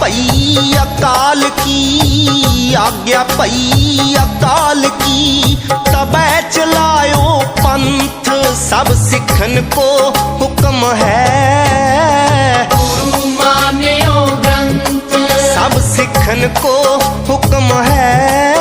ਭਈ ਅਕਾਲ ਕੀ? ਆਗਿਆ ਭਈ ਅਕਾਲ ਕੀ? ਤਬੈ ਚਲਾਇਓ ਪੰਥ ਸਭ ਸਿੱਖਨ ਕੋ ਹੁਕਮ ਹੈ। ਗੁਰੂ ਮਾਨਿਓ ਗ੍ਰੰਥ। ਸਭ ਸਿੱਖਨ ਕੋ ਹੁਕਮ ਹੈ।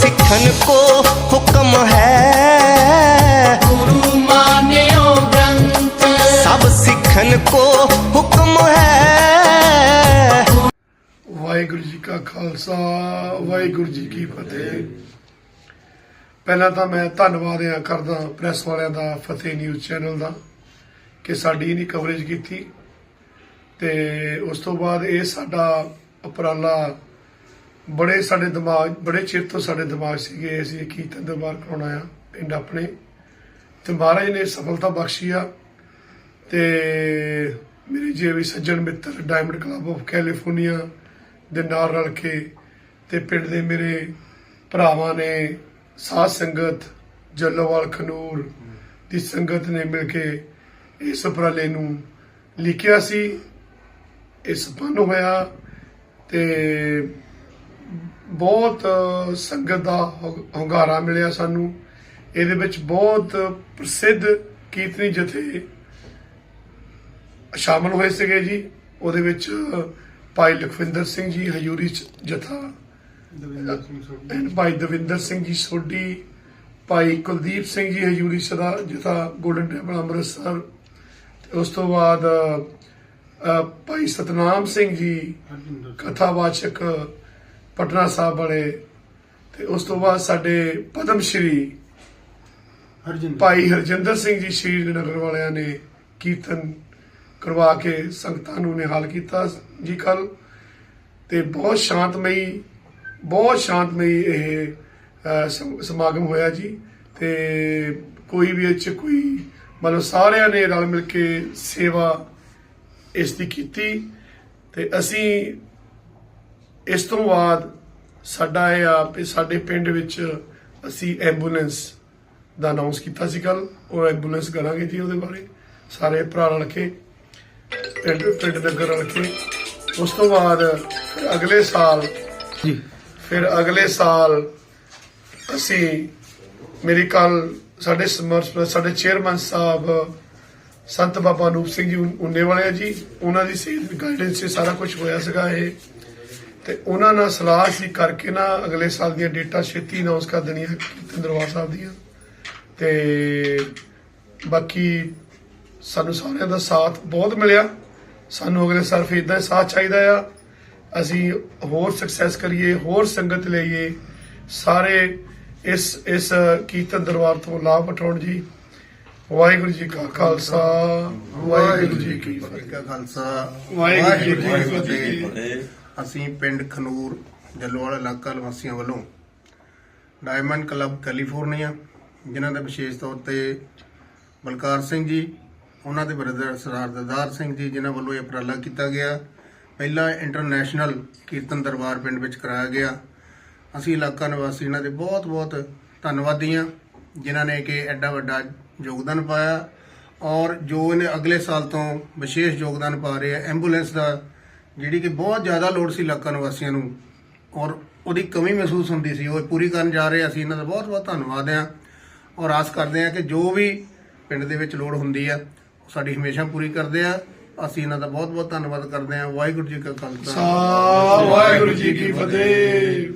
ਸਿੱਖਨ ਕੋ ਹੁਕਮ ਹੈ। ਗੁਰੂ ਮਾਨਿਓ ਗ੍ਰੰਥ। ਸਭ ਸਿੱਖਨ ਕੋ ਹੁਕਮ ਹੈ। ਵਾਹਿਗੁਰੂ ਜੀ ਕਾ ਖਾਲਸਾ ਵਾਹਿਗੁਰੂ ਜੀ ਕੀ ਫਤਿਹ। ਪਹਿਲਾਂ ਤਾਂ ਮੈਂ ਧੰਨਵਾਦ ਆ ਕਰਦਾ ਪ੍ਰੈਸ ਵਾਲਿਆਂ ਦਾ ਫਤਿਹ ਨਿਊਜ਼ ਚੈਨਲ ਦਾ ਕਿ ਸਾਡੀ ਇਹਨੀ ਕਵਰੇਜ ਕੀਤੀ। ਤੇ ਉਸ ਤੋਂ ਬਾਅਦ ਇਹ ਸਾਡਾ ਉਪਰਾਲਾ ਬੜੇ ਸਾਡੇ ਦਿਮਾਗ, ਬੜੇ ਚਿਰ ਤੋਂ ਸਾਡੇ ਦਿਮਾਗ ਸੀਗੇ, ਅਸੀਂ ਇਹ ਕੀਰਤਨ ਦਰਬਾਰ ਕਰਾਉਣਾ ਆ ਪਿੰਡ ਆਪਣੇ। ਤੇ ਮਹਾਰਾਜ ਨੇ ਸਫਲਤਾ ਬਖਸ਼ੀ ਆ। ਤੇ ਮੇਰੇ ਜੇ ਵੀ ਸੱਜਣ ਮਿੱਤਰ ਡਾਇਮੰਡ ਕਲੱਬ ਆਫ ਕੈਲੀਫੋਰਨੀਆ ਦੇ ਨਾਲ ਰਲ ਕੇ ਤੇ ਪਿੰਡ ਦੇ ਮੇਰੇ ਭਰਾਵਾਂ ਨੇ ਸਾਧ ਸੰਗਤ, ਜੱਲੋਵਾਲ ਖਨੂਰ ਦੀ ਸੰਗਤ ਨੇ ਮਿਲ ਕੇ ਇਸ ਉਪਰਾਲੇ ਨੂੰ ਲਿਖਿਆ ਸੀ। ਇਹ ਸੰਪੰਨ ਹੋਇਆ ਤੇ ਬਹੁਤ ਸੰਗਤ ਦਾ ਹੁੰਗਾਰਾ ਮਿਲਿਆ ਸਾਨੂੰ। ਇਹਦੇ ਵਿੱਚ ਬਹੁਤ ਪ੍ਰਸਿੱਧ ਕੀਰਤਨੀ ਜਥੇ ਸ਼ਾਮਲ ਹੋਏ ਸੀਗੇ ਜੀ। ਉਹਦੇ ਵਿੱਚ ਭਾਈ ਲਖਵਿੰਦਰ ਸਿੰਘ ਜੀ ਹਯੂਰੀ ਚ- ਜਥਾ ਭਾਈ ਦਵਿੰਦਰ ਸਿੰਘ ਜੀ ਸੋਢੀ ਭਾਈ ਕੁਲਦੀਪ ਸਿੰਘ ਜੀ ਹਯੂਰੀ ਸਦਾ ਜਥਾ ਗੋਲਡਨ ਟੈਂਪਲ ਅੰਮ੍ਰਿਤਸਰ। ਉਸ ਤੋਂ ਬਾਅਦ ਭਾਈ ਸਤਨਾਮ ਸਿੰਘ ਜੀ ਕਥਾਵਾਚਕ ਪਟਨਾ ਸਾਹਿਬ ਵਾਲੇ ਤੇ ਉਸ ਤੋਂ ਬਾਅਦ ਸਾਡੇ ਪਦਮ ਸ਼੍ਰੀ ਭਾਈ ਹਰਜਿੰਦਰ ਸਿੰਘ ਜੀ ਸ਼੍ਰੀਨਗਰ ਵਾਲਿਆਂ ਨੇ ਕੀਰਤਨ ਕਰਵਾ ਕੇ ਸੰਗਤਾਂ ਨੂੰ ਨਿਹਾਲ ਕੀਤਾ ਜੀ ਕੱਲ। ਤੇ ਬਹੁਤ ਸ਼ਾਂਤਮਈ ਬਹੁਤ ਸ਼ਾਂਤਮਈ ਇਹ ਸਮਾਗਮ ਹੋਇਆ ਜੀ। ਤੇ ਕੋਈ ਵੀ 'ਚ ਕੋਈ ਮਤਲਬ ਸਾਰਿਆਂ ਨੇ ਰਲ ਮਿਲ ਕੇ ਸੇਵਾ ਇਸ ਦੀ ਕੀਤੀ। ਤੇ ਅਸੀਂ ਇਸ ਤੋਂ ਬਾਅਦ ਸਾਡਾ ਇਹ ਆ ਵੀ ਸਾਡੇ ਪਿੰਡ ਵਿੱਚ ਅਸੀਂ ਐਂਬੂਲੈਂਸ ਦਾ ਅਨਾਉਂਸ ਕੀਤਾ ਸੀ ਕੱਲ ਉਹ ਐਂਬੂਲੈਂਸ ਕਰਾਂਗੇ ਜੀ ਉਹਦੇ ਬਾਰੇ। ਸਾਰੇ ਭਰਾ ਰਲ ਕੇ ਪਿੰਡ ਪਿੰਡ ਨਗਰ ਰਲ ਕੇ। ਉਸ ਤੋਂ ਬਾਅਦ ਫਿਰ ਅਗਲੇ ਸਾਲ ਜੀ। ਫਿਰ ਅਗਲੇ ਸਾਲ ਅਸੀਂ ਮੇਰੀ ਕੱਲ ਸਾਡੇ ਸਮਰਥ ਸਾਡੇ ਚੇਅਰਮੈਨ ਸਾਹਿਬ ਸੰਤ ਬਾਬਾ ਅਨੂਪ ਸਿੰਘ ਜੀ ਉਨ- ਵਾਲੇ ਜੀ। ਉਹਨਾਂ ਦੀ ਸੇਧ ਗਾਈਡੈਂਸ 'ਚ ਸਾਰਾ ਕੁਝ ਹੋਇਆ ਸੀਗਾ ਇਹ। ਤੇ ਉਹਨਾਂ ਨਾਲ ਸਲਾਹ ਸੀ ਕਰਕੇ ਨਾ ਅਗਲੇ ਸਾਲ ਦੀਆਂ ਡੇਟਾ ਛੇਤੀ ਅਨਾਉਂਸ ਕਰ ਦੇਣੀਆਂ ਕੀਰਤਨ ਦਰਬਾਰ ਸਾਹਿਬ ਦੀਆਂ। ਤੇ ਬਾਕੀ ਸਾਨੂੰ ਸਾਰਿਆਂ ਦਾ ਸਾਥ ਬਹੁਤ ਮਿਲਿਆ। ਸਾਨੂੰ ਅਗਲੇ ਸਾਲ ਫਿਰ ਇਦਾਂ ਸਾਥ ਚਾਹੀਦਾ ਆ। ਅਸੀਂ ਹੋਰ ਸਕਸੈਸ ਕਰੀਏ ਹੋਰ ਸੰਗਤ ਲਈਏ। ਸਾਰੇ ਇਸ ਇਸ ਕੀਰਤਨ ਦਰਬਾਰ ਤੋਂ ਲਾਭ ਉਠਾਉਣ ਜੀ। ਵਾਹਿਗੁਰੂ ਜੀ ਕਾ ਖਾਲਸਾ ਵਾਹਿਗੁਰੂ ਜੀ ਕੀ ਫਤਿਹ ਜੀ ਕਾ ਖਾਲਸਾ। ਵਾਹਿਗੁਰੂ ਜੀ ਕੀ ਫਤਿਹ। ਅਸੀਂ ਪਿੰਡ ਖਨੂਰ, ਜੱਲੋਵਾਲ ਇਲਾਕਾ ਨਿਵਾਸੀਆਂ ਵੱਲੋਂ ਡਾਇਮੰਡ ਕਲੱਬ ਕੈਲੀਫੋਰਨੀਆ, ਜਿਨ੍ਹਾਂ ਦਾ ਵਿਸ਼ੇਸ਼ ਤੌਰ ਤੇ ਬਲਕਾਰ ਸਿੰਘ ਜੀ, ਉਹਨਾਂ ਦੇ ਬ੍ਰਦਰ ਸਰਦਾਰ ਦਦਾਰ ਸਿੰਘ ਜੀ, ਜਿਨ੍ਹਾਂ ਵੱਲੋਂ ਇਹ ਉਪਰਾਲਾ ਕੀਤਾ ਗਿਆ। ਪਹਿਲਾ ਇੰਟਰਨੈਸ਼ਨਲ ਕੀਰਤਨ ਦਰਬਾਰ ਪਿੰਡ ਵਿੱਚ ਕਰਾਇਆ ਗਿਆ। ਅਸੀਂ ਇਲਾਕਾ ਨਿਵਾਸੀ ਇਹਨਾਂ ਦੇ ਬਹੁਤ-ਬਹੁਤ ਧੰਨਵਾਦੀ ਹਾਂ, ਜਿਨ੍ਹਾਂ ਨੇ ਕਿ ਐਡਾ ਵੱਡਾ ਯੋਗਦਾਨ ਪਾਇਆ ਔਰ ਜੋ ਇਹਨੇ ਅਗਲੇ ਸਾਲ ਤੋਂ ਵਿਸ਼ੇਸ਼ ਯੋਗਦਾਨ ਪਾ ਰਹੇ ਆ, ਐਂਬੂਲੈਂਸ ਦਾ ਜਿਹੜੀ ਕਿ ਬਹੁਤ ਜ਼ਿਆਦਾ ਲੋੜ ਸੀ ਇਲਾਕਾ ਨਿਵਾਸੀਆਂ ਨੂੰ ਔਰ ਉਹਦੀ ਕਮੀ ਮਹਿਸੂਸ ਹੁੰਦੀ ਸੀ, ਉਹ ਪੂਰੀ ਕਰਨ ਜਾ ਰਹੇ ਅਸੀਂ ਇਹਨਾਂ ਦਾ ਬਹੁਤ-ਬਹੁਤ ਧੰਨਵਾਦ ਆ ਔਰ ਆਸ ਕਰਦੇ ਆ ਕਿ ਜੋ ਵੀ ਪਿੰਡ ਦੇ ਵਿੱਚ ਲੋੜ ਹੁੰਦੀ ਆ, ਉਹ ਸਾਡੀ ਹਮੇਸ਼ਾ ਪੂਰੀ ਕਰਦੇ ਆ। ਅਸੀਂ ਇਹਨਾਂ ਦਾ ਬਹੁਤ-ਬਹੁਤ ਧੰਨਵਾਦ ਕਰਦੇ ਆ। ਵਾਹਿਗੁਰੂ ਜੀ ਕਾ ਖਾਲਸਾ। ਵਾਹਿਗੁਰੂ ਜੀ ਕੀ ਫਤਿਹ।